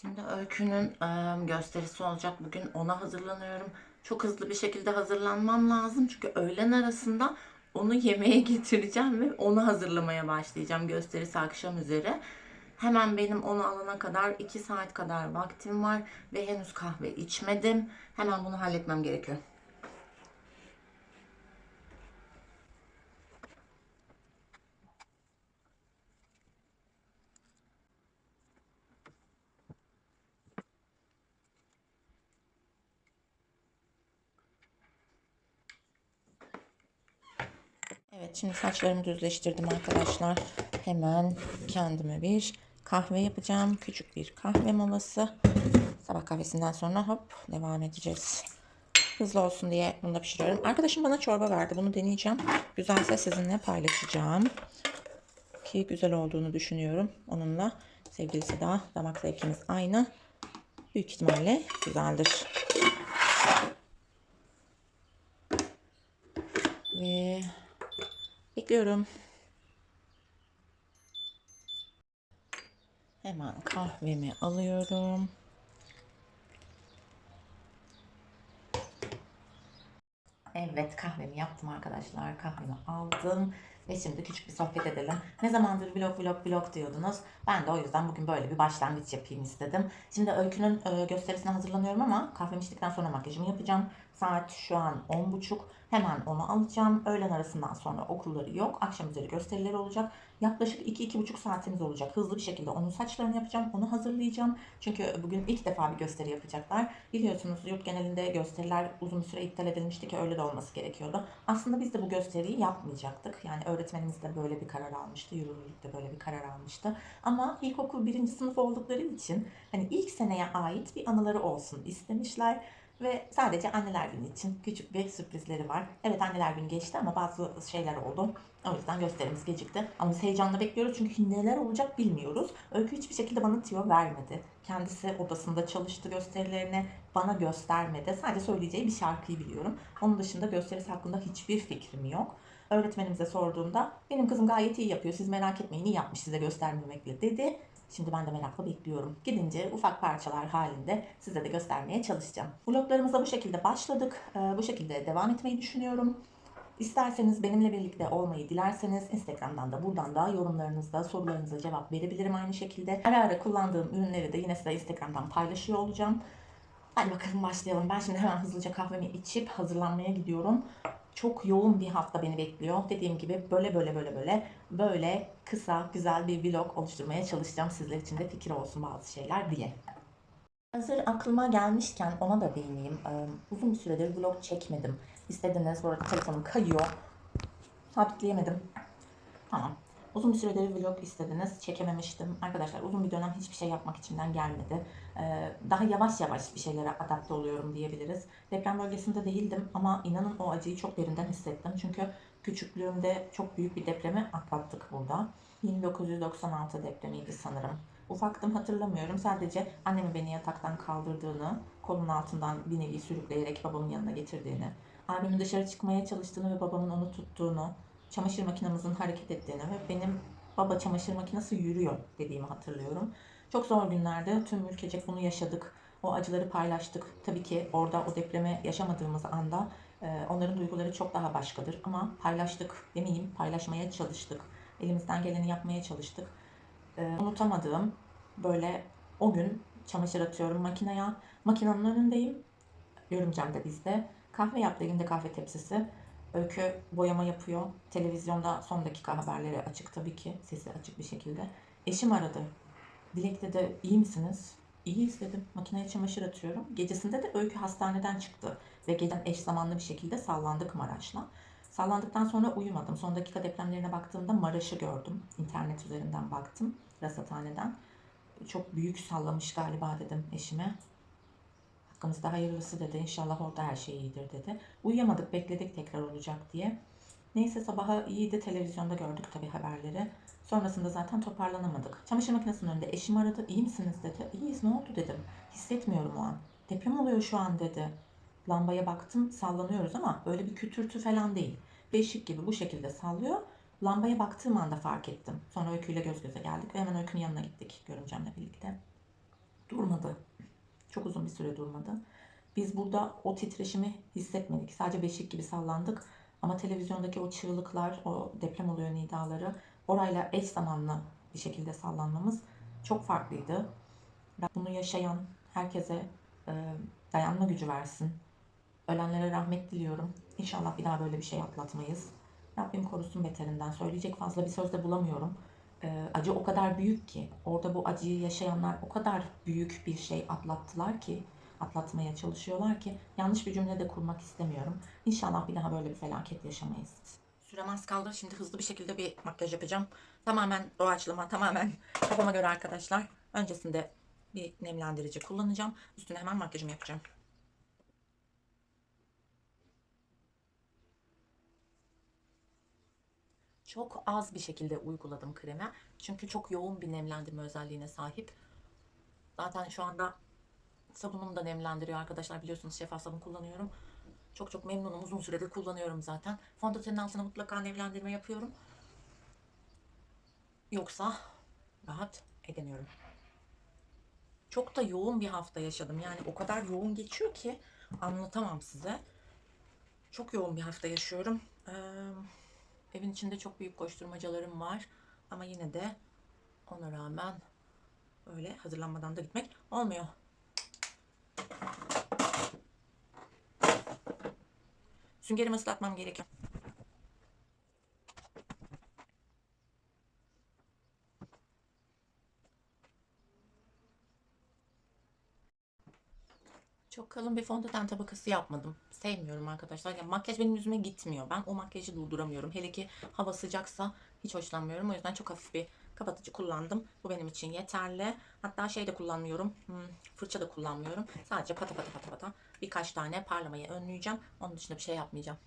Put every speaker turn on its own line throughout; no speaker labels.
Şimdi Öykü'nün gösterisi olacak. Bugün ona hazırlanıyorum. Çok hızlı bir şekilde hazırlanmam lazım. Çünkü öğlen arasında onu yemeğe getireceğim ve onu hazırlamaya başlayacağım gösterisi akşam üzere. Hemen benim onu alana kadar 2 saat kadar vaktim var ve henüz kahve içmedim. Hemen bunu halletmem gerekiyor. Evet şimdi saçlarımı düzleştirdim arkadaşlar. Hemen kendime bir kahve yapacağım. Küçük bir kahve molası. Sabah kahvesinden sonra hop devam edeceğiz. Hızlı olsun diye bunu da pişiriyorum. Arkadaşım bana çorba verdi. Bunu deneyeceğim. Güzelse sizinle paylaşacağım. Ki güzel olduğunu düşünüyorum. Onunla sevgilisi daha damak zevkimiz aynı. Büyük ihtimalle güzeldir. Ve Bekliyorum. Hemen kahvemi alıyorum. Evet kahvemi yaptım arkadaşlar. Kahvemi aldım. Ve şimdi küçük bir sohbet edelim. Ne zamandır vlog vlog vlog diyordunuz. Ben de o yüzden bugün böyle bir başlangıç yapayım istedim. Şimdi Öykü'nün e, gösterisine hazırlanıyorum ama kahvemi içtikten sonra makyajımı yapacağım. Saat şu an 10.30. Hemen onu alacağım. Öğlen arasından sonra okulları yok. Akşam üzeri gösterileri olacak. Yaklaşık 2-2,5 saatimiz olacak. Hızlı bir şekilde onun saçlarını yapacağım. Onu hazırlayacağım. Çünkü bugün ilk defa bir gösteri yapacaklar. Biliyorsunuz yurt genelinde gösteriler uzun süre iptal edilmişti ki öyle de olması gerekiyordu. Aslında biz de bu gösteriyi yapmayacaktık. Yani öğretmenimiz de böyle bir karar almıştı. Yürürlülük de böyle bir karar almıştı. Ama ilkokul birinci sınıf oldukları için hani ilk seneye ait bir anıları olsun istemişler. Ve sadece anneler günü için küçük bir sürprizleri var. Evet anneler günü geçti ama bazı şeyler oldu. O yüzden gösterimiz gecikti. Ama biz heyecanla bekliyoruz çünkü neler olacak bilmiyoruz. Öykü hiçbir şekilde bana tüyo vermedi. Kendisi odasında çalıştı gösterilerini bana göstermedi. Sadece söyleyeceği bir şarkıyı biliyorum. Onun dışında gösterisi hakkında hiçbir fikrim yok. Öğretmenimize sorduğumda benim kızım gayet iyi yapıyor siz merak etmeyin iyi yapmış size göstermemekle dedi. Şimdi ben de merakla bekliyorum. Gidince ufak parçalar halinde size de göstermeye çalışacağım. Vloglarımıza bu şekilde başladık. Ee, bu şekilde devam etmeyi düşünüyorum. İsterseniz benimle birlikte olmayı dilerseniz Instagram'dan da buradan da yorumlarınızda sorularınıza cevap verebilirim aynı şekilde. Ara ara kullandığım ürünleri de yine size Instagram'dan paylaşıyor olacağım. Hadi bakalım başlayalım. Ben şimdi hemen hızlıca kahvemi içip hazırlanmaya gidiyorum. Çok yoğun bir hafta beni bekliyor. Dediğim gibi böyle böyle böyle böyle böyle kısa güzel bir vlog oluşturmaya çalışacağım. Sizler için de fikir olsun bazı şeyler diye. Hazır aklıma gelmişken ona da değineyim. Uzun bir süredir vlog çekmedim. İstediniz. Bu arada telefonum kayıyor. Sabitleyemedim. Tamam. Uzun bir süredir vlog istediniz. Çekememiştim. Arkadaşlar uzun bir dönem hiçbir şey yapmak içimden gelmedi. Ee, daha yavaş yavaş bir şeylere adapte oluyorum diyebiliriz. Deprem bölgesinde değildim ama inanın o acıyı çok derinden hissettim. Çünkü küçüklüğümde çok büyük bir depremi atlattık burada. 1996 depremiydi sanırım. Ufaktım hatırlamıyorum. Sadece annemin beni yataktan kaldırdığını, kolun altından bir nevi sürükleyerek babamın yanına getirdiğini, abimin dışarı çıkmaya çalıştığını ve babamın onu tuttuğunu, çamaşır makinemizin hareket ettiğini ve benim baba çamaşır makinesi yürüyor dediğimi hatırlıyorum. Çok zor günlerde tüm ülkecek bunu yaşadık. O acıları paylaştık. Tabii ki orada o depremi yaşamadığımız anda e, onların duyguları çok daha başkadır. Ama paylaştık demeyeyim, paylaşmaya çalıştık. Elimizden geleni yapmaya çalıştık. E, unutamadığım böyle o gün çamaşır atıyorum makineye. Makinenin önündeyim. Görümcem de bizde. Kahve yaptı elinde kahve tepsisi. Öykü boyama yapıyor. Televizyonda son dakika haberleri açık tabii ki. Sesi açık bir şekilde. Eşim aradı. Dilek dedi iyi misiniz? İyiyiz dedim. Makineye çamaşır atıyorum. Gecesinde de Öykü hastaneden çıktı. Ve geceden eş zamanlı bir şekilde sallandık Maraş'la. Sallandıktan sonra uyumadım. Son dakika depremlerine baktığımda Maraş'ı gördüm. İnternet üzerinden baktım. Rasathaneden. Çok büyük sallamış galiba dedim eşime. Hakkımızda hayırlısı dedi. İnşallah orada her şey iyidir dedi. Uyuyamadık bekledik tekrar olacak diye. Neyse sabaha iyiydi televizyonda gördük tabii haberleri. Sonrasında zaten toparlanamadık. Çamaşır makinesinin önünde eşim aradı. İyi misiniz dedi. İyiyiz ne oldu dedim. Hissetmiyorum o an. Deprem oluyor şu an dedi. Lambaya baktım sallanıyoruz ama öyle bir kütürtü falan değil. Beşik gibi bu şekilde sallıyor. Lambaya baktığım anda fark ettim. Sonra öyküyle göz göze geldik ve hemen öykünün yanına gittik görümcemle birlikte. Durmadı süre durmadı. Biz burada o titreşimi hissetmedik. Sadece beşik gibi sallandık. Ama televizyondaki o çığlıklar, o deprem oluyor nidaları orayla eş zamanlı bir şekilde sallanmamız çok farklıydı. Bunu yaşayan herkese e, dayanma gücü versin. Ölenlere rahmet diliyorum. İnşallah bir daha böyle bir şey atlatmayız. Rabbim korusun beterinden. Söyleyecek fazla bir söz de bulamıyorum. Ee, acı o kadar büyük ki, orada bu acıyı yaşayanlar o kadar büyük bir şey atlattılar ki, atlatmaya çalışıyorlar ki yanlış bir cümle de kurmak istemiyorum. İnşallah bir daha böyle bir felaket yaşamayız. Sürem az kaldı. Şimdi hızlı bir şekilde bir makyaj yapacağım. Tamamen doğaçlama, tamamen kafama göre arkadaşlar. Öncesinde bir nemlendirici kullanacağım. Üstüne hemen makyajımı yapacağım. Çok az bir şekilde uyguladım kreme. Çünkü çok yoğun bir nemlendirme özelliğine sahip. Zaten şu anda sabunum da nemlendiriyor arkadaşlar. Biliyorsunuz şeffaf sabun kullanıyorum. Çok çok memnunum. Uzun süredir kullanıyorum zaten. Fondötenin altına mutlaka nemlendirme yapıyorum. Yoksa rahat edemiyorum. Çok da yoğun bir hafta yaşadım. Yani o kadar yoğun geçiyor ki anlatamam size. Çok yoğun bir hafta yaşıyorum. Ee, evin içinde çok büyük koşturmacalarım var. Ama yine de ona rağmen öyle hazırlanmadan da gitmek olmuyor. Süngerimi ıslatmam gerekiyor. Çok kalın bir fondöten tabakası yapmadım. Sevmiyorum arkadaşlar. Ya makyaj benim yüzüme gitmiyor. Ben o makyajı durduramıyorum. Hele ki hava sıcaksa hiç hoşlanmıyorum. O yüzden çok hafif bir kapatıcı kullandım. Bu benim için yeterli. Hatta şey de kullanmıyorum. Hmm, fırça da kullanmıyorum. Sadece pata pata pata pata birkaç tane parlamayı önleyeceğim. Onun dışında bir şey yapmayacağım.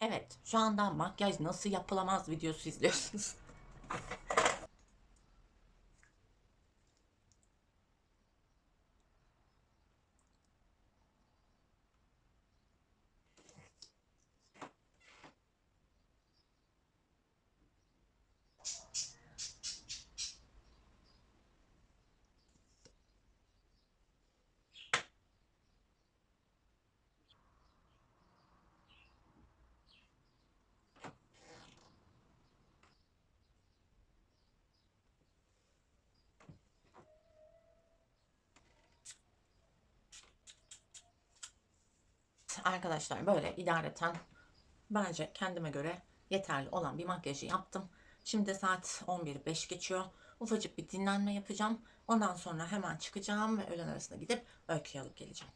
Evet, şu anda makyaj nasıl yapılamaz videosu izliyorsunuz. Arkadaşlar böyle idareten bence kendime göre yeterli olan bir makyajı yaptım. Şimdi saat 11.05 geçiyor. Ufacık bir dinlenme yapacağım. Ondan sonra hemen çıkacağım ve öğlen arasında gidip öyküyü alıp geleceğim.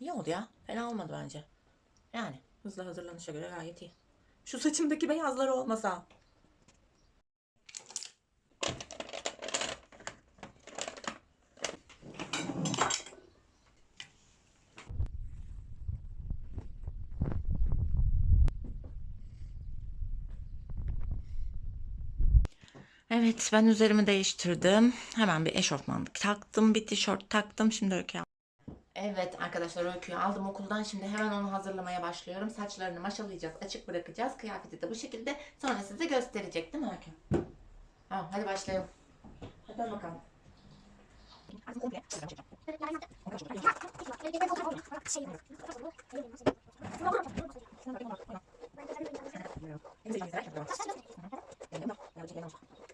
İyi oldu ya. Fena olmadı bence. Yani hızlı hazırlanışa göre gayet iyi. Şu saçımdaki beyazlar olmasa. Evet ben üzerimi değiştirdim. Hemen bir eşofman taktım. Bir tişört taktım. Şimdi öykü Evet arkadaşlar öyküyü aldım okuldan. Şimdi hemen onu hazırlamaya başlıyorum. Saçlarını maşalayacağız. Açık bırakacağız. Kıyafeti de bu şekilde. Sonra size gösterecek değil mi öykü? Tamam hadi başlayalım. Hadi bakalım.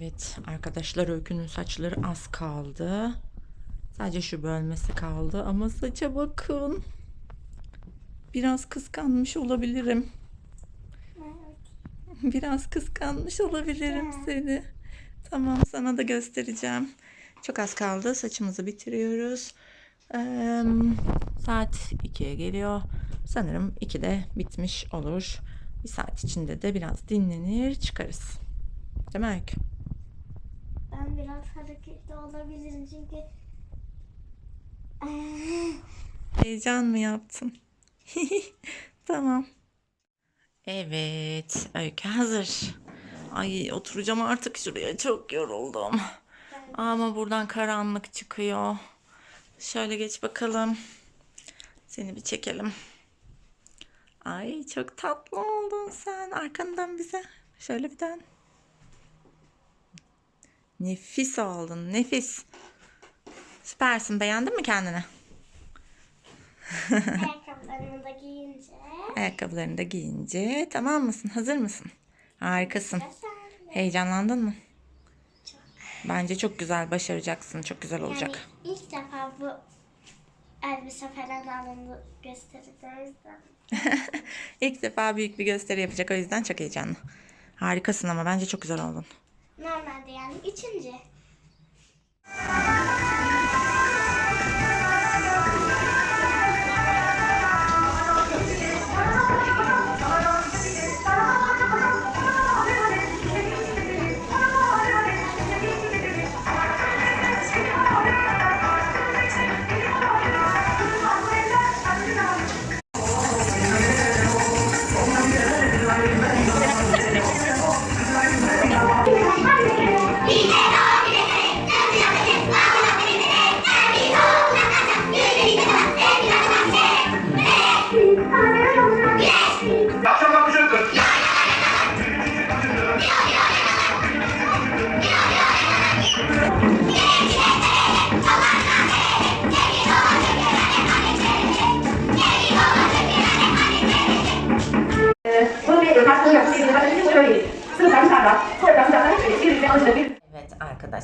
Evet arkadaşlar Öykü'nün saçları az kaldı. Sadece şu bölmesi kaldı ama saça bakın. Biraz kıskanmış olabilirim. Biraz kıskanmış olabilirim seni. Tamam sana da göstereceğim. Çok az kaldı. Saçımızı bitiriyoruz. Eee, saat 2'ye geliyor. Sanırım 2'de bitmiş olur. Bir saat içinde de biraz dinlenir çıkarız. Değil mi Öykü?
Ben biraz hareketli olabilirim çünkü
Heyecan mı yaptın? tamam. Evet, Öykü hazır. Ay oturacağım artık şuraya. Çok yoruldum. Ama buradan karanlık çıkıyor. Şöyle geç bakalım. Seni bir çekelim. Ay çok tatlı oldun sen. Arkandan bize. Şöyle bir dön. Nefis oldun. Nefis. Süpersin. Beğendin mi kendini?
ayakkabılarımı da giyince
Ayakkabılarını da giyince tamam mısın? Hazır mısın? Harikasın. Heyecanlandın mı? Bence çok güzel başaracaksın. Çok güzel olacak.
Yani ilk defa bu elbise falan alındı gösteride.
İlk defa büyük bir gösteri yapacak o yüzden çok heyecanlı. Harikasın ama bence çok güzel oldun.
Normalde yani üçüncü.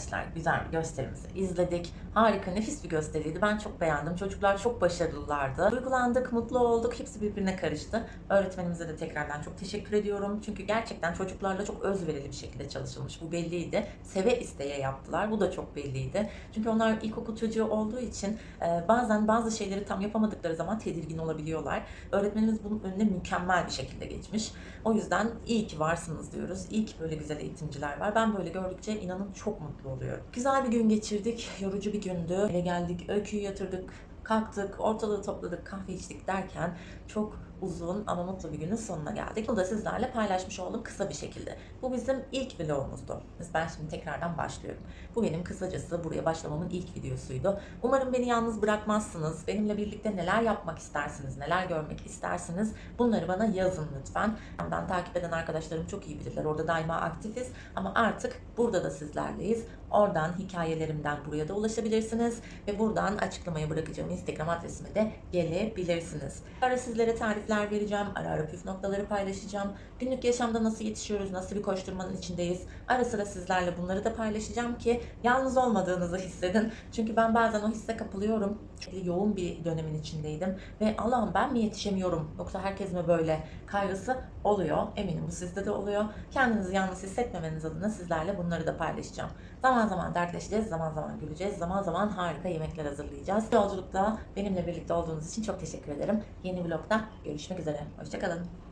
Arkadaşlar güzel bir gösterimizi izledik. Harika nefis bir gösteriydi. Ben çok beğendim. Çocuklar çok başarılılardı. Duygulandık, mutlu olduk. Hepsi birbirine karıştı. Öğretmenimize de tekrardan çok teşekkür ediyorum. Çünkü gerçekten çocuklarla çok özverili bir şekilde çalışılmış. Bu belliydi. Seve isteye yaptılar. Bu da çok belliydi. Çünkü onlar ilkokul çocuğu olduğu için e, bazen bazı şeyleri tam yapamadıkları zaman tedirgin olabiliyorlar. Öğretmenimiz bunun önüne mükemmel bir şekilde geçmiş. O yüzden iyi ki varsınız diyoruz. İyi ki böyle güzel eğitimciler var. Ben böyle gördükçe inanın çok mutlu oluyorum. Güzel bir gün geçirdik. Yorucu bir gündü. Eve geldik, öyküyü yatırdık, kalktık, ortalığı topladık, kahve içtik derken çok uzun ama mutlu bir günün sonuna geldik. Bunu da sizlerle paylaşmış oldum kısa bir şekilde. Bu bizim ilk vlogumuzdu. Ben şimdi tekrardan başlıyorum. Bu benim kısacası buraya başlamamın ilk videosuydu. Umarım beni yalnız bırakmazsınız. Benimle birlikte neler yapmak istersiniz, neler görmek istersiniz bunları bana yazın lütfen. Ben takip eden arkadaşlarım çok iyi bilirler. Orada daima aktifiz ama artık burada da sizlerleyiz. Oradan hikayelerimden buraya da ulaşabilirsiniz ve buradan açıklamaya bırakacağım Instagram adresime de gelebilirsiniz. Ara sizlere tarifler vereceğim, ara ara püf noktaları paylaşacağım. Günlük yaşamda nasıl yetişiyoruz, nasıl bir koşturmanın içindeyiz. Ara sıra sizlerle bunları da paylaşacağım ki yalnız olmadığınızı hissedin. Çünkü ben bazen o hisse kapılıyorum. Yoğun bir dönemin içindeydim ve Allah'ım ben mi yetişemiyorum yoksa herkes mi böyle kaygısı oluyor. Eminim bu sizde de oluyor. Kendinizi yalnız hissetmemeniz adına sizlerle bunları da paylaşacağım. Zaman zaman dertleşeceğiz, zaman zaman güleceğiz, zaman zaman harika yemekler hazırlayacağız. Yolculukta benimle birlikte olduğunuz için çok teşekkür ederim. Yeni vlogda görüşmek üzere. Hoşçakalın.